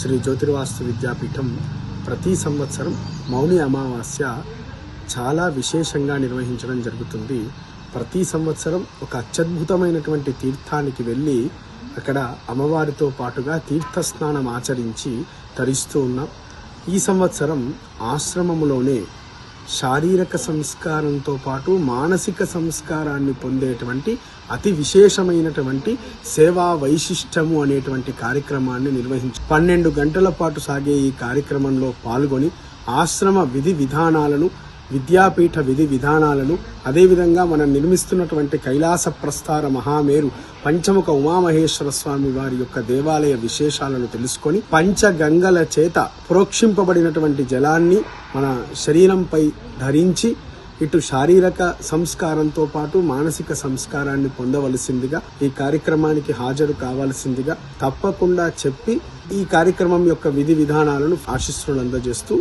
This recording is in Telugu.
శ్రీ జ్యోతిర్వాస్తు విద్యాపీఠం ప్రతి సంవత్సరం మౌని అమావాస్య చాలా విశేషంగా నిర్వహించడం జరుగుతుంది. ప్రతి సంవత్సరం ఒక అత్యద్భుతమైనటువంటి తీర్థానికి వెళ్ళి అక్కడ అమ్మవారితో పాటుగా తీర్థ స్నానం ఆచరించి తరిస్తూ ఉన్నాం. ఈ సంవత్సరం ఆశ్రమములోనే శారీరక సంస్కారంతో పాటు మానసిక సంస్కారాన్ని పొందేటువంటి అతి విశేషమైనటువంటి సేవా వైశిష్టము అనేటువంటి కార్యక్రమాన్ని నిర్వహించి పన్నెండు గంటల పాటు సాగే ఈ కార్యక్రమంలో పాల్గొని ఆశ్రమ విధి విధానాలను విద్యాపీఠ విధి విధానాలను అదేవిధంగా మనం నిర్మిస్తున్నటువంటి కైలాస ప్రస్థార మహామేరు పంచముఖ ఉమామహేశ్వర స్వామి వారి యొక్క దేవాలయ విశేషాలను తెలుసుకొని పంచగంగల చేత ప్రోక్షింపబడినటువంటి జలాన్ని మన శరీరంపై ధరించి ఇటు శారీరక సంస్కారంతో పాటు మానసిక సంస్కారాన్ని పొందవలసిందిగా ఈ కార్యక్రమానికి హాజరు కావాల్సిందిగా తప్పకుండా చెప్పి ఈ కార్యక్రమం యొక్క విధి విధానాలను ఆశిస్తులు అందజేస్తూ